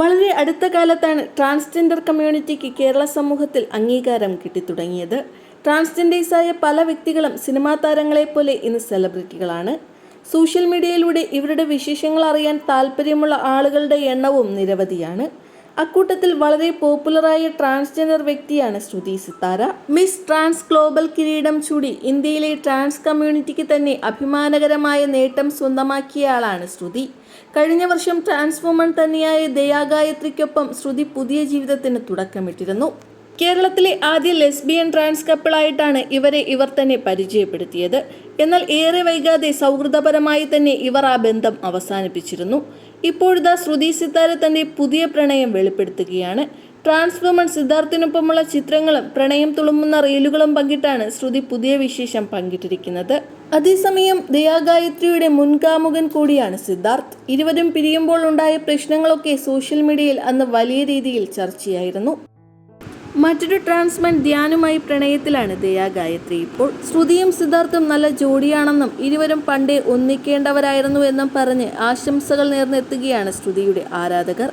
വളരെ അടുത്ത കാലത്താണ് ട്രാൻസ്ജെൻഡർ കമ്മ്യൂണിറ്റിക്ക് കേരള സമൂഹത്തിൽ അംഗീകാരം കിട്ടിത്തുടങ്ങിയത്. ട്രാൻസ്ജെൻഡേഴ്സായ പല വ്യക്തികളും സിനിമാ താരങ്ങളെപ്പോലെ ഇന്ന് സെലിബ്രിറ്റികളാണ്. സോഷ്യൽ മീഡിയയിലൂടെ ഇവരുടെ വിശേഷങ്ങൾ അറിയാൻ താല്പര്യമുള്ള ആളുകളുടെ എണ്ണവും നിരവധിയാണ്. അക്കൂട്ടത്തിൽ വളരെ പോപ്പുലറായ ട്രാൻസ്ജെൻഡർ വ്യക്തിയാണ് Sruthy Sithara. Miss trans global കിരീടം ചൂടി ഇന്ത്യയിലെ ട്രാൻസ് കമ്മ്യൂണിറ്റിക്ക് തന്നെ അഭിമാനകരമായ നേട്ടം സ്വന്തമാക്കിയ ആളാണ് ശ്രുതി. കഴിഞ്ഞ വർഷം ട്രാൻസ് വുമൺ തന്നെയായ ദയാഗായത്രിക്കൊപ്പം ശ്രുതി പുതിയ ജീവിതത്തിന് തുടക്കമിട്ടിരുന്നു. കേരളത്തിലെ ആദ്യ ലെസ്ബിയൻ ട്രാൻസ് കപ്പിളായിട്ടാണ് ഇവരെ ഇവർ തന്നെ പരിചയപ്പെടുത്തിയത്. എന്നാൽ ഏറെ വൈകാതെ സൗഹൃദപരമായി തന്നെ ഇവർ ആ ബന്ധം അവസാനിപ്പിച്ചിരുന്നു. ഇപ്പോഴിതാ ശ്രുതി സിത്താര തന്റെ പുതിയ പ്രണയം വെളിപ്പെടുത്തുകയാണ്. ട്രാൻസ് വുമൺ സിദ്ധാർത്ഥിനൊപ്പമുള്ള ചിത്രങ്ങളും പ്രണയം തുളുമ്പുന്ന റീലുകളും പങ്കിട്ടാണ് ശ്രുതി പുതിയ വിശേഷം പങ്കിട്ടിരിക്കുന്നത്. അതേസമയം ദയാഗായത്രിയുടെ മുൻകാമുകൻ കൂടിയാണ് സിദ്ധാർത്ഥ്. ഇരുവരും പിരിയുമ്പോൾ ഉണ്ടായ പ്രശ്നങ്ങളൊക്കെ സോഷ്യൽ മീഡിയയിൽ അന്ന് വലിയ രീതിയിൽ ചർച്ചയായിരുന്നു. മറ്റൊരു ട്രാൻസ്മൻ ധ്യാനുമായി പ്രണയത്തിലാണ് ദയാ ഗായത്രി. ഇപ്പോൾ ശ്രുതിയും സിദ്ധാർത്ഥും നല്ല ജോഡിയാണെന്നും ഇരുവരും പണ്ടേ ഒന്നിക്കേണ്ടവരായിരുന്നു എന്നും പറഞ്ഞ് ആശംസകൾ നേർന്നെത്തുകയാണ് ശ്രുതിയുടെ ആരാധകർ.